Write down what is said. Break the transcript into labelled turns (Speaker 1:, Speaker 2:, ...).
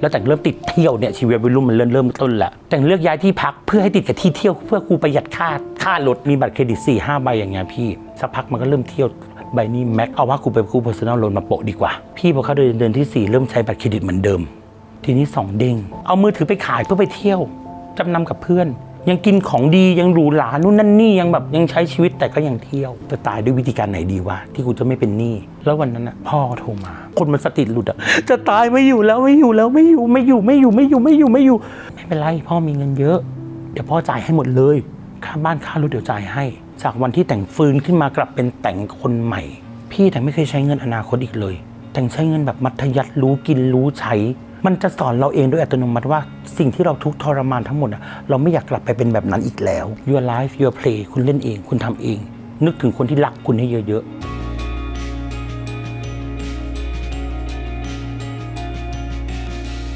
Speaker 1: แล้วแต่งเริ่มติดเที่ยวเนี่ยชีวิตวัยรุ่นมันเริ่มเริ่มต้นแล้วแต่งเลือกย้ายที่พักเพื่อให้ติดกับที่เที่ยวเพื่อกูประหยัดค่าค่ารถมีบัตรเครดิต4ี่ห้าใบอย่างเงี้ยพี่สักพักมันก็เริ่มเที่ยวใบนี้แม็กเอาว่ากูไปกู้ personal loan มาโปะดีกว่า พี่พอเข้าเดินเดินที่ 4 เริ่มใช้บัตรเครดิตเหมือนเดิม ทีนี้สองเด้งเอามือถือไปขายเพื่อไปเที่ยวจำนำกับเพื่อน ยังกินของดียังหรูหรานู่นนั่นนี่ยังแบบยังใช้ชีวิตแต่ก็ยังเที่ยวจะตายด้วยวิธีการไหนดีวะที่กูจะไม่เป็นหนี้แล้ววันนั้นน่ะพ่อโทรมา คนมันสติหลุดอะจะตายไม่อยู่แล้วไม่อยู่แล้วไม่อยู่ไม่อยู่ไม่อยู่ไม่อยู่ไม่อยู่ไม่อยู่ ไม่เป็นไรพ่อมีเงินเยอะ เดี๋ยวพ่อจ่ายให้หมดเลยค่าบ้านค่ารถเดี๋ยวจ่ายให้ จากวันที่แต่งฟืนขึ้นมากลับเป็นแต่งคนใหม่ พี่แต่ไม่เคยใช้เงินอนาคตอีกเลย แต่งใช้เงินแบบมัธยัติรู้กินรู้ใช้ มันจะสอนเราเองด้วยอัตโนมัติว่าสิ่งที่เราทุกทรมานทั้งหมดเราไม่อยากกลับไปเป็นแบบนั้นอีกแล้ว your life your play คุณเล่นเอง คุณทำเอง นึกถึงคนที่รักคุณให้เยอะๆ